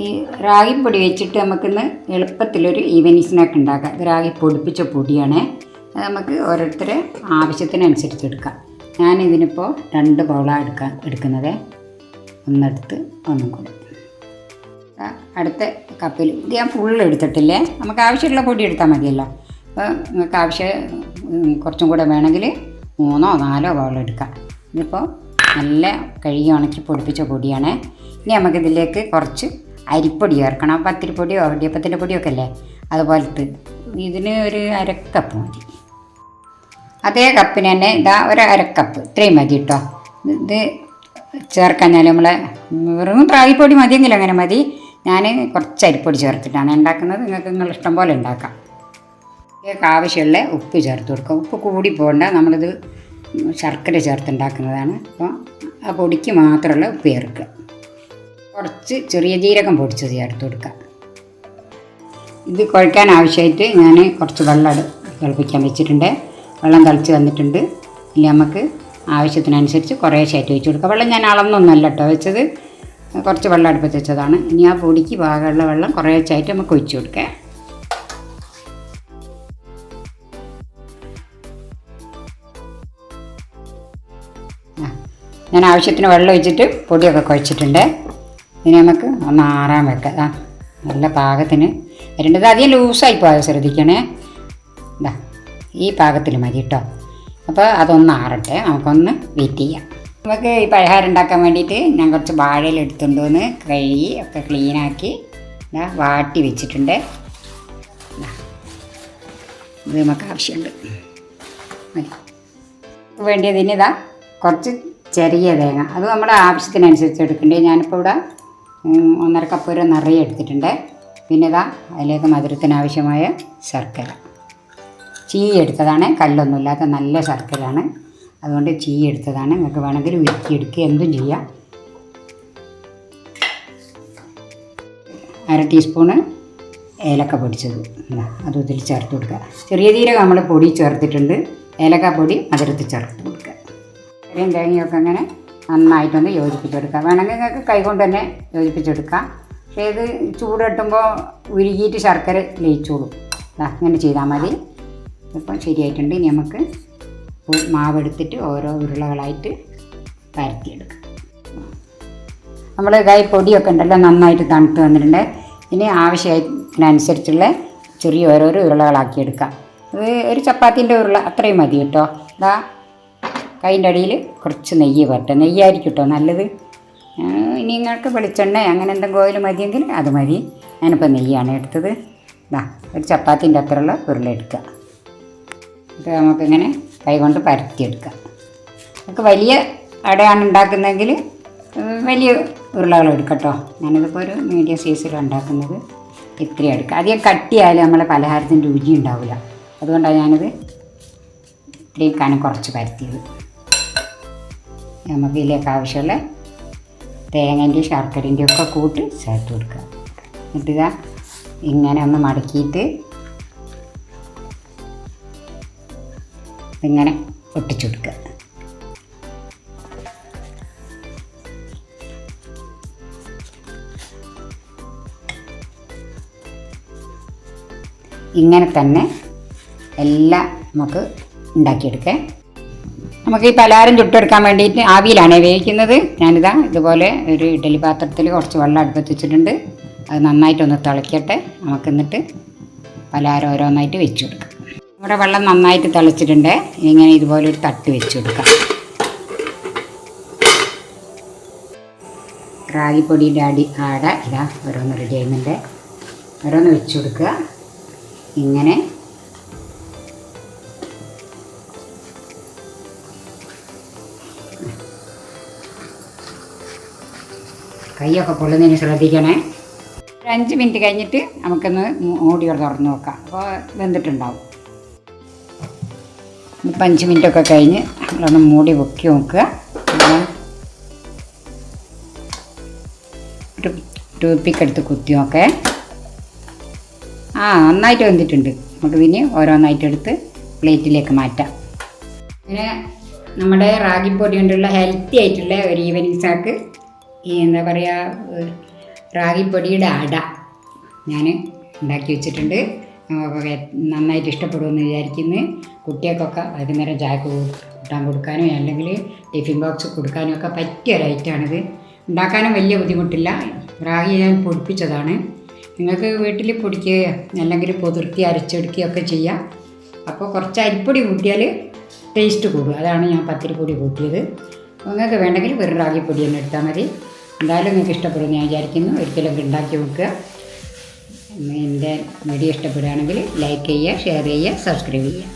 ഈ റാഗിപ്പൊടി വെച്ചിട്ട് നമുക്കിന്ന് എളുപ്പത്തിലൊരു ഈവനിങ് സ്നാക്ക് ഉണ്ടാക്കാം. ഇത് റാഗി പൊടിപ്പിച്ച പൊടിയാണ്. അത് നമുക്ക് ഓരോരുത്തരെ ആവശ്യത്തിനനുസരിച്ച് എടുക്കാം. ഞാൻ ഇതിനിപ്പോൾ രണ്ട് ബൗളാണ് എടുക്കാൻ എടുക്കുന്നത്. ഒന്നെടുത്ത് ഒന്നും കൊടുക്കും അടുത്ത കപ്പിൽ ഇത് ഞാൻ ഫുള്ള് എടുത്തിട്ടില്ലേ? നമുക്ക് ആവശ്യമുള്ള പൊടി എടുത്താൽ മതിയല്ലോ. അപ്പോൾ നിങ്ങൾക്ക് ആവശ്യം കുറച്ചും കൂടെ വേണമെങ്കിൽ മൂന്നോ നാലോ ബൗൾ എടുക്കാം. ഇതിപ്പോൾ നല്ല കഴുകി ഉണക്കി പൊടിപ്പിച്ച പൊടിയാണ്. ഇനി നമുക്കിതിലേക്ക് കുറച്ച് അരിപ്പൊടി ചേർക്കണം. പത്തിരിപ്പൊടിയോ ഇടിയപ്പത്തിന്റെ പൊടിയോ ഒക്കെ അല്ലേ? അതുപോലത്തെ ഇതിന് ഒരു അരക്കപ്പ് മതി. അതേ കപ്പിന് തന്നെ ഇതാ ഒരു അരക്കപ്പ് ഇത്രയും മതി കേട്ടോ ഇത് ചേർക്കാഞ്ഞാൽ നമ്മൾ വെറും പ്രായിപ്പൊടി മതിയെങ്കിലും അങ്ങനെ മതി. ഞാൻ കുറച്ച് അരിപ്പൊടി ചേർത്തിട്ടാണ് ഉണ്ടാക്കുന്നത്. നിങ്ങൾക്ക് നിങ്ങൾ ഇഷ്ടം പോലെ ഉണ്ടാക്കാം. ഇതിലേക്ക് ആവശ്യമുള്ള ഉപ്പ് ചേർത്ത് കൊടുക്കുക. ഉപ്പ് കൂടി പോകണ്ട. നമ്മളിത് ശർക്കര ചേർത്തുണ്ടാക്കുന്നതാണ് അപ്പോൾ ആ പൊടിക്ക് മാത്രമുള്ള ഉപ്പ് ചേർക്കുക. കുറച്ച് ചെറിയ ജീരകം പൊടിച്ചത് ചേർത്ത് കൊടുക്കുക ഇത് കുഴക്കാൻ ആവശ്യമായിട്ട് ഞാൻ കുറച്ച് വെള്ളം തിളപ്പിക്കാൻ വെച്ചിട്ടുണ്ട്. വെള്ളം തിളച്ച് വന്നിട്ടുണ്ട്. ഇനി നമുക്ക് ആവശ്യത്തിനനുസരിച്ച് കുറേ ശേറ്റ് വെച്ച് കൊടുക്കുക വെള്ളം ഞാൻ അളന്നൊന്നല്ല കേട്ടോ വെച്ചത്. കുറച്ച് വെള്ളം അടുപ്പത്ത് വെച്ചതാണ്. ഇനി ആ പൊടിക്ക് പാകമുള്ള വെള്ളം കുറേ കുറേശ്ശായിട്ട് നമുക്ക് ഒഴിച്ചു കൊടുക്കാം. ഞാൻ ആവശ്യത്തിന് വെള്ളം ഒഴിച്ചിട്ട് പൊടിയൊക്കെ കുഴച്ചിട്ടുണ്ട്. ഇനി നമുക്ക് ഒന്ന് ആറാൻ വെക്കാം. ആ നല്ല പാകത്തിന്. വരേണ്ടത് അധികം ലൂസായി പോയത് ശ്രദ്ധിക്കണേ. ഇതാ ഈ പാകത്തിൽ മതി കേട്ടോ അപ്പോൾ അതൊന്ന് ആറട്ടെ. നമുക്കൊന്ന് വെയിറ്റ് ചെയ്യാം. നമുക്ക് ഈ പലഹാരം ഉണ്ടാക്കാൻ വേണ്ടിയിട്ട് ഞാൻ കുറച്ച് വാഴയിൽ എടുത്തുണ്ടോന്ന് കഴുകി ഒക്കെ ക്ലീനാക്കി ഇതാ വാട്ടി വെച്ചിട്ടുണ്ട്. ഇതാ. നമുക്ക് ആവശ്യമുണ്ട്. മതി. വേണ്ടിയതിന് ഇതാ കുറച്ച് ചെറിയ തേങ്ങ. അത് നമ്മുടെ ആവശ്യത്തിനനുസരിച്ച് എടുക്കണ്ടേ ഞാനിപ്പോൾ ഇവിടെ ഒന്നര കപ്പ് വരെ നിറയെ എടുത്തിട്ടുണ്ട്. പിന്നെ ഇതാ അതിലേക്ക് മധുരത്തിനാവശ്യമായ ശർക്കര. ചീ എടുത്തതാണ്. കല്ലൊന്നുമില്ലാത്ത നല്ല ശർക്കരയാണ്. അതുകൊണ്ട് ചീ എടുത്തതാണ്. നിങ്ങൾക്ക് വേണമെങ്കിൽ ഉരുക്കിയെടുക്കുക. എന്തും ചെയ്യാം. അര ടീസ്പൂണ് ഏലക്ക പൊടിച്ചത്. അത് ഇതിൽ ചേർത്ത് കൊടുക്കുക. ചെറിയ ജീരകം നമ്മൾ പൊടി ചേർത്തിട്ടുണ്ട്. ഏലക്ക പൊടി മധുരത്തിൽ ചേർത്ത് കൊടുക്കുക. ചെറിയ തേങ്ങയൊക്കെ അങ്ങനെ നന്നായിട്ടൊന്ന് യോജിപ്പിച്ചെടുക്കുക വേണമെങ്കിൽ നിങ്ങൾക്ക് കൈകൊണ്ട് തന്നെ യോജിപ്പിച്ചെടുക്കാം. പക്ഷേ ഇത് ചൂട് തട്ടുമ്പോൾ ഉരുകിയിട്ട് ശർക്കര ലയിച്ചോളും. ദാ ഇങ്ങനെ ചെയ്താൽ മതി. ഇപ്പം ശരിയായിട്ടുണ്ട്. ഇനി നമുക്ക് മാവ് മാവെടുത്തിട്ട് ഓരോ ഉരുളകളായിട്ട് പരത്തിയെടുക്കാം. നമ്മൾ ഇതായി പൊടിയൊക്കെ ഉണ്ടല്ലോ നന്നായിട്ട് തണുത്ത് വന്നിട്ടുണ്ട്. ഇനി ആവശ്യത്തിനനുസരിച്ചുള്ള ചെറിയ ഓരോരോ ഉരുളകളാക്കി എടുക്കാം ഇത് ഒരു ചപ്പാത്തിന്റെ ഉരുള അത്രയും മതി കേട്ടോ. ഇതാ കൈന്റെ അടിയിൽ കുറച്ച് നെയ്യ് വരട്ടെ. നെയ്യായിരിക്കും കേട്ടോ നല്ലത്. നിങ്ങൾക്ക് വെളിച്ചെണ്ണ അങ്ങനെ എന്തെങ്കിലും ഓയിൽ മതിയെങ്കിൽ അത് മതി. ഞാനിപ്പോൾ നെയ്യാണ് എടുത്തത്. ഇതാ ഒരു ചപ്പാത്തിന്റെ അത്രയുള്ള ഉരുളെടുക്കുക ഇത് നമുക്കിങ്ങനെ കൈകൊണ്ട് പരത്തിയെടുക്കാം. നമുക്ക് വലിയ അടയാണ് ഉണ്ടാക്കുന്നതെങ്കിൽ വലിയ ഉരുളകൾ എടുക്കട്ടോ ഞാനിതിപ്പോൾ ഒരു മീഡിയം സൈസിലാണ് ഉണ്ടാക്കുന്നത്. ഇത്രയും എടുക്കുക അധികം കട്ടിയായാലും നമ്മളെ പലഹാരത്തിന്റെ രുചി ഉണ്ടാവില്ല. അതുകൊണ്ടാണ് ഞാനിത് ഇത്രയും കനം കുറച്ച് പരത്തിയത്. നമുക്ക് ഇതിലേക്ക് ആവശ്യമുള്ള തേങ്ങന്റെയും ശർക്കരന്റെയും ഒക്കെ കൂട്ട് ചേർത്ത് കൊടുക്കുക. എന്നിട്ട് ഇതാ ഇങ്ങനെ ഒന്ന് മടക്കിയിട്ട് ഇങ്ങനെ ഒട്ടിച്ചു കൊടുക്കുക. ഇങ്ങനെ തന്നെ എല്ലാം നമുക്ക് ഉണ്ടാക്കിയെടുക്കാം. നമുക്ക് ഈ പലഹാരം ചുട്ടെടുക്കാൻ വേണ്ടിയിട്ട് ആവിയിലാണ് വേവിക്കുന്നത്. ഞാനിതാ ഇതുപോലെ ഒരു ഇഡ്ഡലി പാത്രത്തിൽ കുറച്ച് വെള്ളം അടുപ്പത്ത് വെച്ചിട്ടുണ്ട്. അത് നന്നായിട്ടൊന്ന് തിളയ്ക്കട്ടെ നമുക്ക് എന്നിട്ട് പലഹാരം ഓരോന്നായിട്ട് വെച്ച് കൊടുക്കാം നമ്മുടെ വെള്ളം നന്നായിട്ട് തിളച്ചിട്ടുണ്ട്. ഇങ്ങനെ ഇതുപോലെ ഒരു തട്ട് വെച്ച് കൊടുക്കാം റാഗിപ്പൊടിയുടെ അടി ആട ഇതാ ഓരോന്ന് റെഡി ചെയ്യുന്നുണ്ട് ഓരോന്ന് വെച്ച് കൊടുക്കുക ഇങ്ങനെ കൈയൊക്കെ പൊള്ളുന്നതിന് ശ്രദ്ധിക്കണേ. ഒരു അഞ്ച് മിനിറ്റ് കഴിഞ്ഞിട്ട് നമുക്കൊന്ന് മൂടി തുറന്ന് നോക്കാം. അപ്പോൾ വെന്തിട്ടുണ്ടാവും. ഇപ്പം അഞ്ച് മിനിറ്റൊക്കെ കഴിഞ്ഞ് നമ്മളൊന്ന് മൂടി പൊക്കി നോക്കുക. ഒരു ടൂപ്പിക്ക് കുത്തി നോക്കേ. ആ നന്നായിട്ട് വെന്തിട്ടുണ്ട്. നമുക്ക് പിന്നെ ഓരോന്നായിട്ട് എടുത്ത് പ്ലേറ്റിലേക്ക് മാറ്റാം. പിന്നെ നമ്മുടെ റാഗിപ്പൊടി കൊണ്ടുള്ള ഹെൽത്തി ആയിട്ടുള്ള ഒരു ഈവനിങ് സ്നാക്ക് ഈ എന്താ പറയുക റാഗിപ്പൊടിയുടെ അട ഞാൻ ഉണ്ടാക്കി വെച്ചിട്ടുണ്ട്. നന്നായിട്ട് ഇഷ്ടപ്പെടുമെന്ന് വിചാരിക്കുന്നു. കുട്ടികൾക്കൊക്കെ വൈകുന്നേരം ചായക്ക് കൂട്ടാൻ കൊടുക്കാനും അല്ലെങ്കിൽ ടിഫിൻ ബോക്സ് കൊടുക്കാനും ഒക്കെ പറ്റിയ ഒരു ഐറ്റമാണിത്. ഉണ്ടാക്കാനും വലിയ ബുദ്ധിമുട്ടില്ല. റാഗി ഞാൻ പൊടിപ്പിച്ചതാണ്. നിങ്ങൾക്ക് വീട്ടിൽ പൊടിക്കുകയോ അല്ലെങ്കിൽ പൊതിർത്തി അരച്ചെടുക്കുകയൊക്കെ ചെയ്യാം. അപ്പോൾ കുറച്ച് അരിപ്പൊടി കൂട്ടിയാൽ ടേസ്റ്റ് കൂടും. അതാണ് ഞാൻ പത്തിരിപ്പൊടി കൂട്ടിയത്. നിങ്ങൾക്ക് വേണ്ടെങ്കിൽ വെറും റാഗിപ്പൊടി തന്നെ എടുത്താൽ മതി. എന്തായാലും നിങ്ങൾക്ക് ഇഷ്ടപ്പെടുമെന്ന് ഞാൻ വിചാരിക്കുന്നു. ഒരിക്കലും ഉണ്ടാക്കി നോക്കുക. എന്റെ വീഡിയോ ഇഷ്ടപ്പെടുകയാണെങ്കിൽ ലൈക്ക് ചെയ്യുക ഷെയർ ചെയ്യുക സബ്സ്ക്രൈബ് ചെയ്യുക.